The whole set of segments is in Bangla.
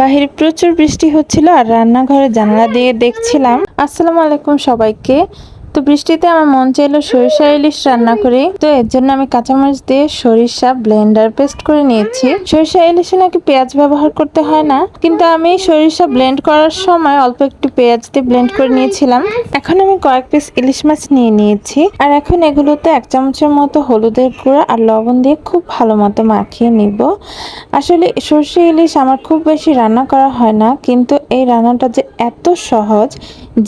বাহিরে প্রচুর বৃষ্টি হচ্ছিল আর রান্নাঘরে জানালা দিয়ে দেখছিলাম। আসসালামু আলাইকুম সবাইকে। তো বৃষ্টিতে আমার মন চাইলো সরিষা ইলিশ রান্না করি। তো এর জন্য আমি কাঁচামরিচ দিয়ে সরিষা ব্লেন্ডার পেস্ট করে নিয়েছি। সরিষা ইলিশে নাকি পেঁয়াজ ব্যবহার করতে হয় না, কিন্তু আমি সরিষা ব্লেন্ড করার সময় অল্প একটু পেঁয়াজ দিয়ে ব্লেন্ড করে নিয়েছিলাম। এখন আমি কয়েক পিস ইলিশ মাছ নিয়ে নিয়েছি, আর এখন এগুলোতে এক চামচের মতো হলুদের গুঁড়া আর লবণ দিয়ে খুব ভালো মতো মাখিয়ে নিব। আসলে সর্ষে ইলিশ আমার খুব বেশি রান্না করা হয় না, কিন্তু এই রান্নাটা যে এত সহজ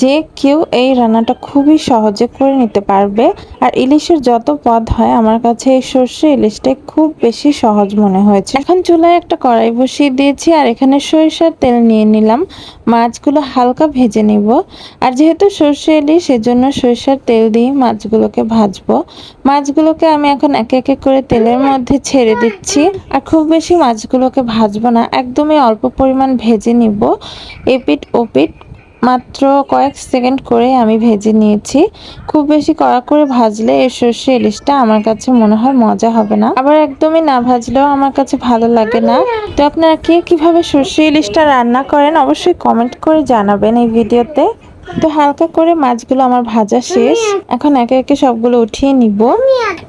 যে কেউ এই রান্নাটা খুবই সহজে করে নিতে পারবে। আর ইলিশের যত পদ হয়, আমার কাছে এই সর্ষে ইলিশটাই খুব বেশি সহজ মনে হয়েছে। এখন চুলায় একটা কড়াই বসিয়ে দিয়েছি আর এখানে সরিষার তেল নিয়ে নিলাম। মাছগুলো হালকা ভেজে নিব। আর যেহেতু সর্ষে ইলিশ, সেজন্য সরিষার তেল দিয়ে মাছগুলোকে ভাজবো। মাছগুলোকে আমি এখন একে একে করে তেলের মধ্যে ছেড়ে দিচ্ছি। আর খুব বেশি মাছগুলোকে ভাজবো না, একদমই অল্প পরিমাণ ভেজে নিব। এপিট ওপিট মাত্র কয়েক সেকেন্ড করে আমি ভেজে নিয়েছি। খুব বেশি কড়া করে ভাজলে এই সর্ষে ইলিশটা আমার কাছে মনে হয় মজা হবে না। আবার একদমই না ভাজলেও আমার কাছে ভালো লাগে না। তো আপনারা কে কীভাবে সর্ষে ইলিশটা রান্না করেন অবশ্যই কমেন্ট করে জানাবেন এই ভিডিওতে। তো হালকা করে মাছগুলো আমার ভাজা শেষ। এখন একে একে সবগুলো উঠিয়ে নিব।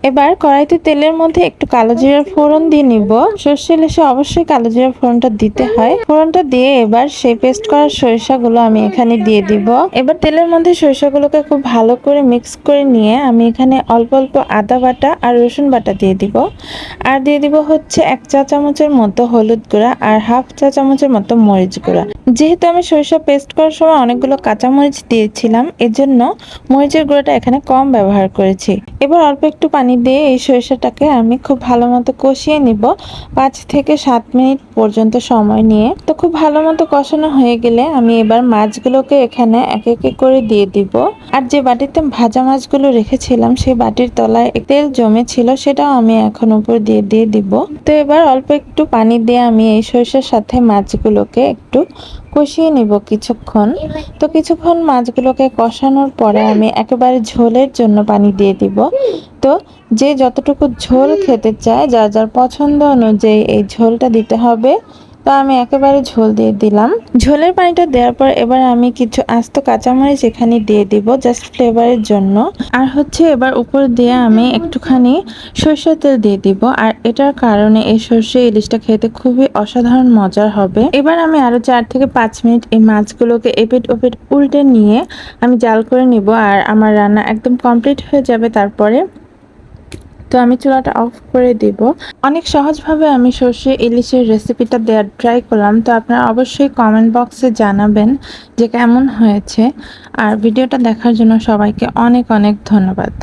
এবার কড়াইতে তেলের মধ্যে একটু কালো জিরার ফোড়ন দিয়ে নিব। সর্ষে ইলিশে অবশ্যই কালো জিরার ফোড়নটা দিতে হয়। ফোড়নটা দিয়ে এবার সেই পেস্ট করা সরিষাগুলো আমি এখানে দিয়ে দিব। এবার তেলের মধ্যে সরিষাগুলোকে খুব ভালো করে মিক্স করে নিয়ে আমি এখানে অল্প অল্প আদা বাটা আর রসুন বাটা দিয়ে দিব। আর দিয়ে দিব হচ্ছে এক চা চামচের মতো হলুদ গুঁড়া আর হাফ চা চামচের মতো মরিচ গুঁড়া। যেহেতু আমি সরিষা পেস্ট করার সময় অনেকগুলো কাঁচামরিচ দিয়েছিলাম, এজন্য মরিচের গুঁড়োটা এখানে কম ব্যবহার করেছি। এবার অল্প একটু পানি দিয়ে এই সরিষাটাকে আমি খুব ভালো মতো কষিয়ে নিব। পাঁচ থেকে সাত মিনিট পর্যন্ত সময় নিয়ে। তো খুব ভালো মতো কষানো হয়ে গেলে আমি এবার মাছগুলোকে এখানে এক একে করে দিয়ে দিব। আর যে বাটিতে ভাজা মাছগুলো রেখেছিলাম, সেই বাটির তলায় তেল জমে ছিল সেটাও আমি এখন উপর দিয়ে দিয়ে দিব। তো এবার অল্প একটু পানি দিয়ে আমি এই সরিষার সাথে মাছগুলোকে একটু কষিয়ে নিব কিছুক্ষণ। তো কিছুক্ষণ মাছগুলোকে কষানোর পরে আমি একেবারে ঝোলের জন্য পানি দিয়ে দিব। তো যে যতটুকু ঝোল খেতে চায় যার যার পছন্দ অনুযায়ী এই ঝোলটা দিতে হবে তো আমি একেবারে ঝোল দিয়ে দিলাম। ঝোলের পানিটা দেওয়ার পর এবার আমি কিছু আস্ত কাঁচামরিচ এখানে দিয়ে দিব জাস্ট ফ্লেভারের জন্য। আর হচ্ছে এবার উপর দিয়ে আমি একটুখানি সরষের তেল দিয়ে দিব আর এটার কারণে এই সর্ষে ইলিশটা খেতে খুবই অসাধারণ মজার হবে। এবার আমি আরও চার থেকে পাঁচ মিনিট এই মাছগুলোকে এপিট ওপিট উল্টে নিয়ে আমি জাল করে নিব আর আমার রান্না একদম কমপ্লিট হয়ে যাবে তারপরে তো আমি চুলাটা অফ করে দিব। অনেক সহজভাবে আমি সর্ষে ইলিশের রেসিপিটা দেওয়ার ট্রাই করলাম, তো আপনারা অবশ্যই কমেন্ট বক্সে জানাবেন যে কেমন হয়েছে। আর ভিডিওটা দেখার জন্য সবাইকে অনেক অনেক ধন্যবাদ।